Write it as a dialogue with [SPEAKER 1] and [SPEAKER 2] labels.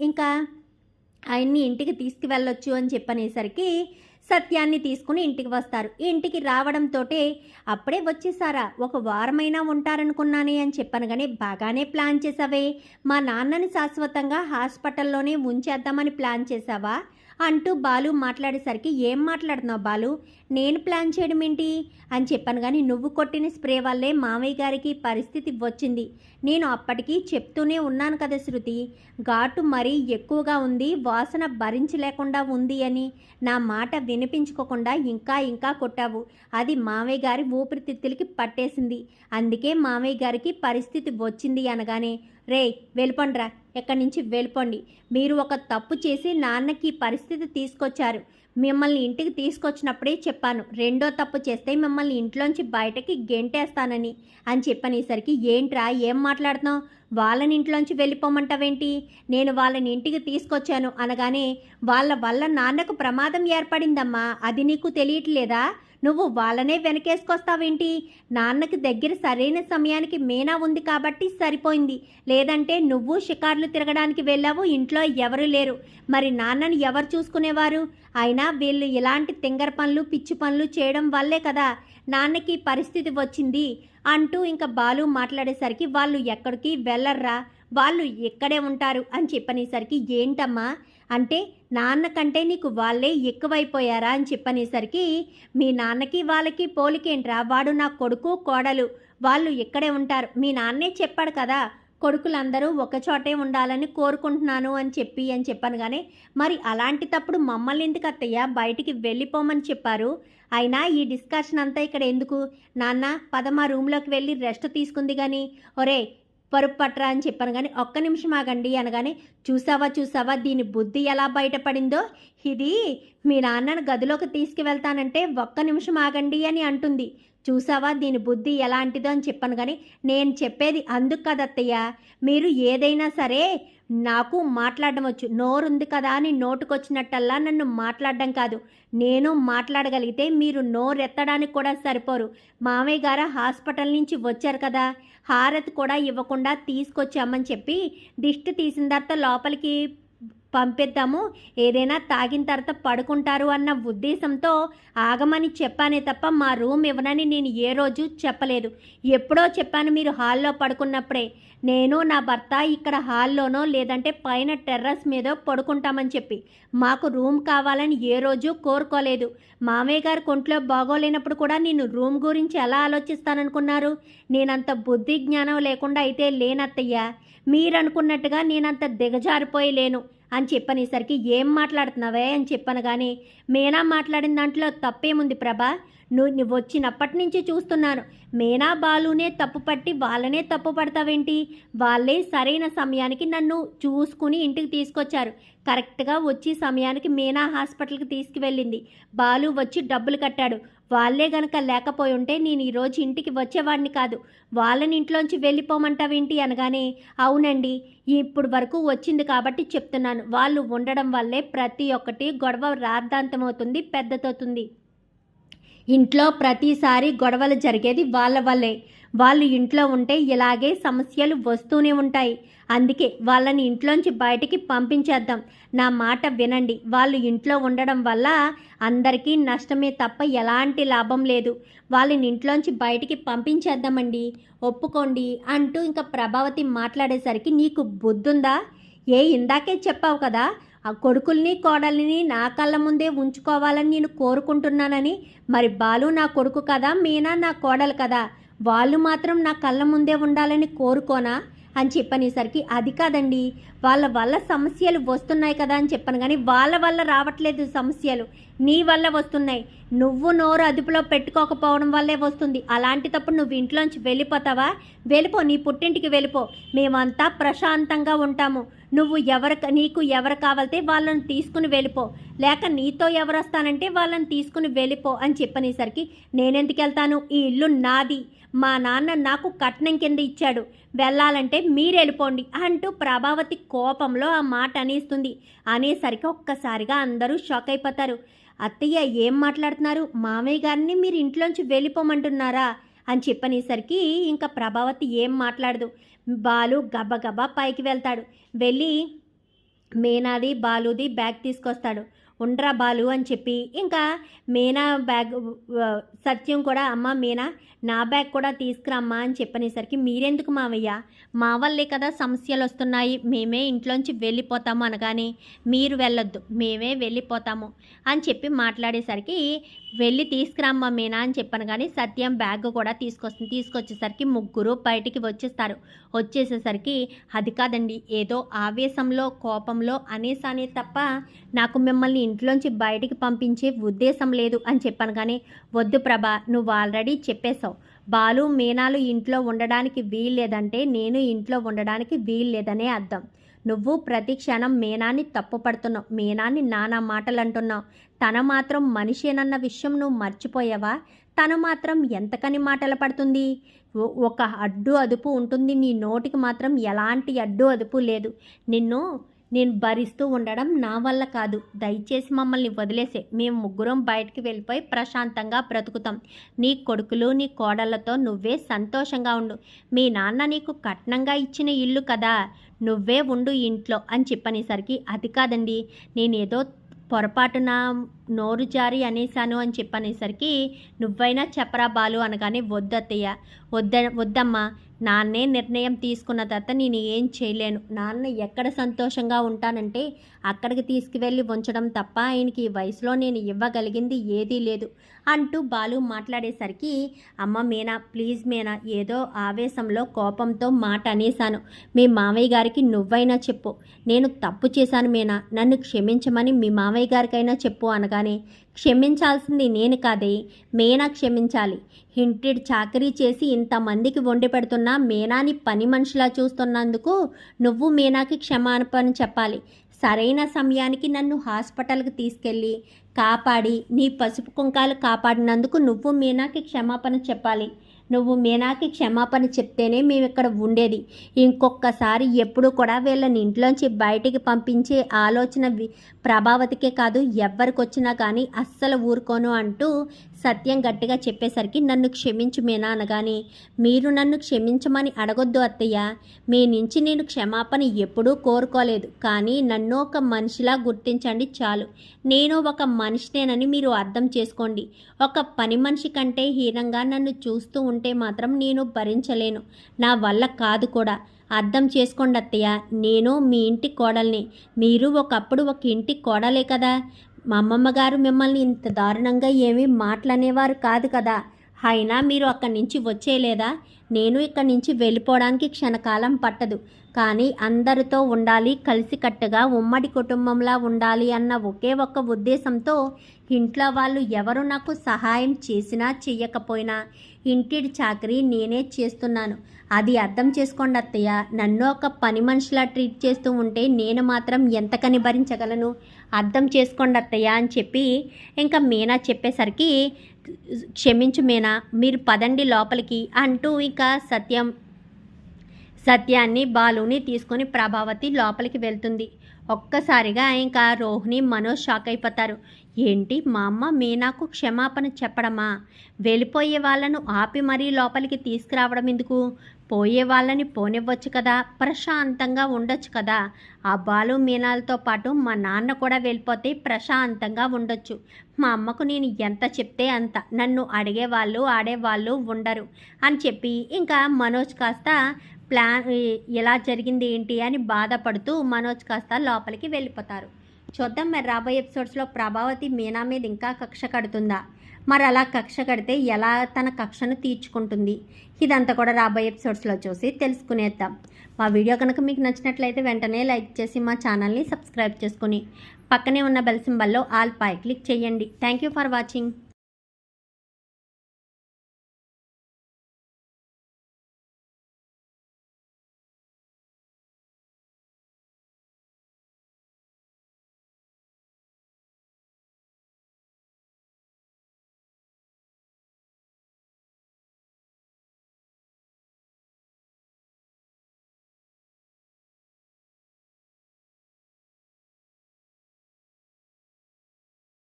[SPEAKER 1] ఇంకా ఆయన్ని ఇంటికి తీసుకువెళ్ళొచ్చు అని చెప్పనేసరికి సత్యాన్ని తీసుకుని ఇంటికి వస్తారు. ఇంటికి రావడంతో అప్పుడే వచ్చేసారా ఒక వారమైనా ఉంటారనుకున్నానే అని చెప్పాను కానీ బాగానే ప్లాన్ చేసావే. మా నాన్నని శాశ్వతంగా హాస్పిటల్లోనే ఉంచేద్దామని ప్లాన్ చేసావా? అంటూ బాలు మాట్లాడేసరికి ఏం మాట్లాడుతున్నావు బాలు? నేను ప్లాన్ చేయడం ఏంటి? అని చెప్పాను కానీ నువ్వు కొట్టిన స్ప్రే వల్లే మామయ్య గారికి పరిస్థితి వచ్చింది. నేను అప్పటికి చెప్తూనే ఉన్నాను కదా శృతి. ఘాటు మరీ ఎక్కువగా ఉంది వాసన భరించలేకుండా ఉంది అని నా మాట వినిపించుకోకుండా ఇంకా ఇంకా కొట్టావు. అది మామయ్య గారి ఊపిరితిత్తులకి పట్టేసింది. అందుకే మామయ్య గారికి పరిస్థితి వచ్చింది అనగానే రే వెళ్ళిపోండిరా. ఎక్కడి నుంచి వెళ్ళిపోండి. మీరు ఒక తప్పు చేసి నాన్నకి పరిస్థితి తీసుకొచ్చారు. మిమ్మల్ని ఇంటికి తీసుకొచ్చినప్పుడే చెప్పాను. రెండో తప్పు చేస్తే మిమ్మల్ని ఇంట్లోంచి బయటకి గెంటేస్తానని అని చెప్పనేసరికి ఏంట్రా ఏం మాట్లాడుతున్నావు? వాళ్ళని ఇంట్లోంచి వెళ్ళిపోమంటావేంటి? నేను వాళ్ళని ఇంటికి తీసుకొచ్చాను. అనగానే వాళ్ళ వల్ల నాన్నకు ప్రమాదం ఏర్పడిందమ్మా. అది నీకు తెలియట్లేదా? నువ్వు వాళ్ళనే వెనకేసుకొస్తావేంటి? నాన్నకి దగ్గర సరైన సమయానికి మీనా ఉంది కాబట్టి సరిపోయింది. లేదంటే నువ్వు షికార్లు తిరగడానికి వెళ్ళావు ఇంట్లో ఎవరు లేరు. మరి నాన్నని ఎవరు చూసుకునేవారు? అయినా వీళ్ళు ఇలాంటి తింగర పనులు పిచ్చి పనులు చేయడం వల్లే కదా నాన్నకి పరిస్థితి వచ్చింది అంటూ ఇంకా బాలు మాట్లాడేసరికి వాళ్ళు ఎక్కడికి వెళ్ళర్రా? వాళ్ళు ఇక్కడే ఉంటారు అని చెప్పనేసరికి ఏంటమ్మా? అంటే నాన్న కంటే నీకు వాళ్ళే ఎక్కువైపోయారా అని చెప్పనేసరికి మీ నాన్నకి వాళ్ళకి పోలికేంట్రా? వాడు నా కొడుకు కోడలు. వాళ్ళు ఇక్కడే ఉంటారు. మీ నాన్నే చెప్పాడు కదా కొడుకులందరూ ఒకచోటే ఉండాలని కోరుకుంటున్నాను అని చెప్పి అని చెప్పాను కానీ మరి అలాంటి తప్పుడు మమ్మల్ని ఎందుకు అత్తయ్య బయటికి వెళ్ళిపోమని చెప్పారు? అయినా ఈ డిస్కషన్ అంతా ఇక్కడ ఎందుకు? నాన్న పదమా రూమ్లోకి వెళ్ళి రెస్ట్ తీసుకుంది కానీ ఒరే పరుపు పట్రా అని చెప్పాను కానీ ఒక్క నిమిషం ఆగండి అనగానే చూసావా చూసావా దీని బుద్ధి ఎలా బయటపడిందో? ఇది మీ నాన్నను గదిలోకి తీసుకువెళ్తానంటే ఒక్క నిమిషం ఆగండి అని అంటుంది. చూసావా? దీని బుద్ధి ఎలాంటిదో అని చెప్పాను కానీ నేను చెప్పేది అందుకు కదత్తయ్య. మీరు ఏదైనా సరే నాకు మాట్లాడడం వచ్చు. నోరుంది కదా అని నోటుకొచ్చినట్టల్లా నన్ను మాట్లాడడం కాదు. నేను మాట్లాడగలిగితే మీరు నోరెత్తడానికి కూడా సరిపోరు. మామయ్య గారు హాస్పిటల్ నుంచి వచ్చారు కదా. హారతి కూడా ఇవ్వకుండా తీసుకొచ్చామని చెప్పి దిష్టి తీసిన తర్వాత లోపలికి పంపిద్దాము. ఏదైనా తాగిన తర్వాత పడుకుంటారు అన్న ఉద్దేశంతో ఆగమని చెప్పానే తప్ప మా రూమ్ ఇవ్వనని నేను ఏ రోజు చెప్పలేదు. ఎప్పుడో చెప్పాను మీరు హాల్లో పడుకున్నప్పుడే. నేను నా భర్త ఇక్కడ హాల్లోనో లేదంటే పైన టెర్రస్ మీదో పడుకుంటామని చెప్పి. మాకు రూమ్ కావాలని ఏ రోజు కోరుకోలేదు. మామయ్య గారి కొంట్లో బాగోలేనప్పుడు కూడా నేను రూమ్ గురించి ఎలా ఆలోచిస్తాననుకున్నారు? నేనంత బుద్ధి జ్ఞానం లేకుండా అయితే లేనత్తయ్యా. మీరనుకున్నట్టుగా నేనంత దిగజారిపోయి లేను అని చెప్పనేసరికి ఏం మాట్లాడుతున్నావే? అని చెప్పాను కానీ మీనా మాట్లాడిన దాంట్లో తప్పేముంది ప్రభా? నువ్వు నువ్వు వచ్చినప్పటి నుంచి చూస్తున్నాను. మీనా బాలునే తప్పు పట్టి వాళ్ళనే తప్పు పడతావేంటి? వాళ్ళే సరైన సమయానికి నన్ను చూసుకుని ఇంటికి తీసుకొచ్చారు. కరెక్ట్గా వచ్చి సమయానికి మీనా హాస్పిటల్కి తీసుకువెళ్ళింది. బాలు వచ్చి డబ్బులు కట్టాడు. వాళ్ళే గనక లేకపోయి ఉంటే నేను ఈరోజు ఇంటికి వచ్చేవాడిని కాదు. వాళ్ళని ఇంట్లోంచి వెళ్ళిపోమంటావేంటి అనగానే అవునండి ఇప్పుడు వరకు వచ్చింది కాబట్టి చెప్తున్నాను. వాళ్ళు ఉండడం వల్లే ప్రతి ఒక్కటి గొడవ రాద్ధాంతమవుతుంది పెద్దతవుతుంది ఇంట్లో ప్రతిసారి గొడవలు జరిగేది వాళ్ళ వల్లే. వాళ్ళు ఇంట్లో ఉంటే ఇలాగే సమస్యలు వస్తూనే ఉంటాయి. అందుకే వాళ్ళని ఇంట్లోంచి బయటికి పంపించేద్దాం. నా మాట వినండి. వాళ్ళు ఇంట్లో ఉండడం వల్ల అందరికీ నష్టమే తప్ప ఎలాంటి లాభం లేదు. వాళ్ళని ఇంట్లోంచి బయటికి పంపించేద్దామండి. ఒప్పుకోండి అంటూ ఇంకా ప్రభావతి మాట్లాడేసరికి నీకు బుద్ధుందా? ఏ ఇందాకే చెప్పావు కదా ఆ కొడుకుల్ని కోడల్ని నా కళ్ళ ముందే ఉంచుకోవాలని నేను కోరుకుంటున్నానని. మరి బాలు నా కొడుకు కదా మీనా నా కోడలు కదా. వాళ్ళు మాత్రం నా కళ్ళ ముందే ఉండాలని కోరుకోనా అని చెప్పనేసరికి అది కాదండి. వాళ్ళ వల్ల సమస్యలు వస్తున్నాయి కదా అని చెప్పాను. కానీ వాళ్ళ వల్ల రావట్లేదు సమస్యలు. నీ వల్ల వస్తున్నాయి. నువ్వు నోరు అదుపులో పెట్టుకోకపోవడం వల్లే వస్తుంది. అలాంటి తప్పుడు నువ్వు ఇంట్లోంచి వెళ్ళిపోతావా? వెళ్ళిపో నీ పుట్టింటికి వెళ్ళిపో. మేమంతా ప్రశాంతంగా ఉంటాము. నువ్వు ఎవరు నీకు ఎవరు కావాలితే వాళ్ళని తీసుకుని వెళ్ళిపో. లేక నీతో ఎవరు వస్తానంటే వాళ్ళని తీసుకుని వెళ్ళిపో అని చెప్పనేసరికి నేనెందుకు వెళ్తాను? ఈ ఇల్లు నాది. మా నాన్న నాకు కట్నం కింద ఇచ్చాడు. వెళ్ళాలంటే మీరు వెళ్ళిపోండి అంటూ ప్రభావతి కోపంలో ఆ మాట అనేస్తుంది. అనేసరికి ఒక్కసారిగా అందరూ షాక్ అయిపోతారు. అత్తయ్య ఏం మాట్లాడుతున్నారు? మామయ్య గారిని మీరు ఇంట్లోంచి వెళ్ళిపోమంటున్నారా? అని చెప్పనేసరికి ఇంకా ప్రభావతి ఏం మాట్లాడదు. బాలు గబగబా పైకి వెళ్తాడు. వెళ్ళి మేనాది బాలుది బ్యాగ్ తీసుకొస్తాడు. ఉండ్రా బాలు అని చెప్పి ఇంకా మీనా బ్యాగ్ సత్యం కూడా అమ్మ మీనా నా బ్యాగ్ కూడా తీసుకురమ్మా అని చెప్పనేసరికి మీరెందుకు మావయ్య? మా వల్లే కదా సమస్యలు వస్తున్నాయి మేమే ఇంట్లోంచి వెళ్ళిపోతాము అనగానే మీరు వెళ్ళొద్దు. మేమే వెళ్ళిపోతాము అని చెప్పి మాట్లాడేసరికి వెళ్ళి తీసుకురమ్మా మీనా అని చెప్పాను కానీ సత్యం బ్యాగ్ కూడా తీసుకొస్తుంది తీసుకొచ్చేసరికి ముగ్గురు బయటికి వచ్చేస్తారు. వచ్చేసేసరికి అది కాదండి ఏదో ఆవేశంలో కోపంలో అనేసానే తప్ప నాకు మిమ్మల్ని ఇంట్లోంచి బయటికి పంపించే ఉద్దేశం లేదు అని చెప్పాను కానీ వద్దు ప్రభా నువ్వు ఆల్రెడీ చెప్పేశావు. బాలు మీనాలు ఇంట్లో ఉండడానికి వీల్లేదంటే నేను ఇంట్లో ఉండడానికి వీల్లేదనే అర్థం. నువ్వు ప్రతి క్షణం మీనాన్ని తప్పుపడుతున్నావు. మీనాన్ని నానా మాటలు అంటున్నావు తన మాత్రం మనిషేనన్న విషయం నువ్వు మర్చిపోయావా? తను మాత్రం ఎంతకని మాటలు పడుతుంది? ఒక అడ్డు అదుపు ఉంటుంది. నీ నోటికి మాత్రం ఎలాంటి అడ్డు అదుపు లేదు. నిన్ను నేను భరిస్తూ ఉండడం నా వల్ల కాదు. దయచేసి మమ్మల్ని వదిలేసే. మేము ముగ్గురం బయటికి వెళ్ళిపోయి ప్రశాంతంగా బ్రతుకుతాం. నీ కొడుకులు నీ కోడళ్ళతో నువ్వే సంతోషంగా ఉండు. మీ నాన్న నీకు కట్నంగా ఇచ్చిన ఇల్లు కదా. నువ్వే ఉండు ఇంట్లో అని చెప్పనేసరికి అది కాదండి. నేనేదో పొరపాటున నోరు జారి అనేసాను అని చెప్పనేసరికి నువ్వైనా చెప్పరా బాలు అనగానే వద్దత్తయ్య. వద్ద వద్దమ్మా. నాన్నే నిర్ణయం తీసుకున్న తర్వాత నేను ఏం చేయలేను. నాన్న ఎక్కడ సంతోషంగా ఉంటానంటే అక్కడికి తీసుకువెళ్ళి ఉంచడం తప్ప ఆయనకి ఈ వయసులో నేను ఇవ్వగలిగింది ఏదీ లేదు అంటూ బాలు మాట్లాడేసరికి అమ్మ మీనా ప్లీజ్ మీనా ఏదో ఆవేశంలో కోపంతో మాట అనేశాను. మీ మామయ్య గారికి నువ్వైనా చెప్పు. నేను తప్పు చేశాను మీనా. నన్ను క్షమించమని మీ మామయ్య గారికైనా చెప్పు అనగా అనగానే క్షమించాల్సింది నేను కాదే. మీనా క్షమించాలి. హింటెడ్ చాకరీ చేసి ఇంతమందికి వండి పెడుతున్న మీనాని పని మనిషిలా చూస్తున్నందుకు నువ్వు మీనాకి క్షమాపణ చెప్పాలి. సరైన సమయానికి నన్ను హాస్పిటల్కి తీసుకెళ్ళి కాపాడి నీ పసుపు కుంకాలు కాపాడినందుకు నువ్వు మీనాకి క్షమాపణ చెప్పాలి. నువ్వు మీనాకి క్షమాపణ చెప్తేనే మేము ఇక్కడ ఉండేది. ఇంకొకసారి ఎప్పుడు కూడా వీళ్ళని ఇంట్లోంచి బయటికి పంపించే ఆలోచన ప్రభావతికే కాదు ఎవ్వరికి వచ్చినా కానీ అస్సలు ఊరుకోను అంటూ సత్యం గట్టిగా చెప్పేసరికి నన్ను క్షమించు మీనా అనగాని మీరు నన్ను క్షమించమని అడగొద్దు అత్తయ్య. మీ నుంచి నేను క్షమాపణ ఎప్పుడూ కోరుకోలేదు. కానీ నన్ను ఒక మనిషిలా గుర్తించండి చాలు. నేను ఒక మనిషినేనని మీరు అర్థం చేసుకోండి. ఒక పని మనిషి కంటే హీనంగా నన్ను చూస్తూ ఉంటే మాత్రం నేను భరించలేను. నా వల్ల కాదు కూడా. అర్థం చేసుకోండి అత్తయ్య. నేను మీ ఇంటి కోడల్ని. మీరు ఒకప్పుడు ఒక ఇంటి కోడలే కదా. మా అమ్మమ్మ గారు మిమ్మల్ని ఇంత దారుణంగా ఏమీ మాట్లాడేవారు కాదు కదా. అయినా మీరు అక్కడి నుంచి వచ్చేయలేదా నేను ఇక్కడి నుంచి వెళ్ళిపోవడానికి క్షణకాలం పట్టదు. కానీ అందరితో ఉండాలి కలిసికట్టుగా ఉమ్మడి కుటుంబంలా ఉండాలి అన్న ఒకే ఒక్క ఉద్దేశంతో ఇంట్లో వాళ్ళు ఎవరు నాకు సహాయం చేసినా చెయ్యకపోయినా ఇంటి చాకరీ నేనే చేస్తున్నాను. అది అర్థం చేసుకోండి అత్తయ్య. నన్ను ఒక పని మనిషిలా ట్రీట్ చేస్తూ ఉంటే నేను మాత్రం ఎంతకని భరించగలను అర్థం చేసుకోండి అత్తయ్య అని చెప్పి ఇంకా మీనా చెప్పేసరికి క్షమించు మీనా మీరు పదండి లోపలికి అంటూ ఇక సత్యం సత్యాన్ని బాలుని తీసుకొని ప్రభావతి లోపలికి వెళ్తుంది. ఒక్కసారిగా ఇంకా రోహిణి మనోజ్ షాక్ అయిపోతారు. ఏంటి మా అమ్మ మీనాకు క్షమాపణ చెప్పడమా? వెళ్ళిపోయే వాళ్ళను ఆపి మరీ లోపలికి తీసుకురావడం ఎందుకు? పోయే వాళ్ళని పోనివ్వచ్చు కదా ప్రశాంతంగా ఉండొచ్చు కదా. ఆ బాలు మీనాలతో పాటు మా నాన్న కూడా వెళ్ళిపోతే ప్రశాంతంగా ఉండొచ్చు. మా అమ్మకు నేను ఎంత చెప్తే అంత. నన్ను అడిగేవాళ్ళు ఆడేవాళ్ళు ఉండరు అని చెప్పి ఇంకా మనోజ్ కాస్త ప్లాన్ ఎలా జరిగింది ఏంటి అని బాధపడుతూ మనోజ్ కాస్త లోపలికి వెళ్ళిపోతారు. చూద్దాం మరి రాబోయే ఎపిసోడ్స్లో ప్రభావతి మీనా మీద ఇంకా కక్ష కడుతుందా? మరి అలా కక్ష కడితే ఎలా తన కక్షను తీర్చుకుంటుంది? ఇదంతా కూడా రాబోయే ఎపిసోడ్స్లో చూసి తెలుసుకునేద్దాం. మా వీడియో కనుక మీకు నచ్చినట్లయితే వెంటనే లైక్ చేసి మా ఛానల్ని సబ్స్క్రైబ్ చేసుకుని పక్కనే ఉన్న బెల్ సింబల్లో ఆల్ పై క్లిక్ చేయండి. Thank you for watching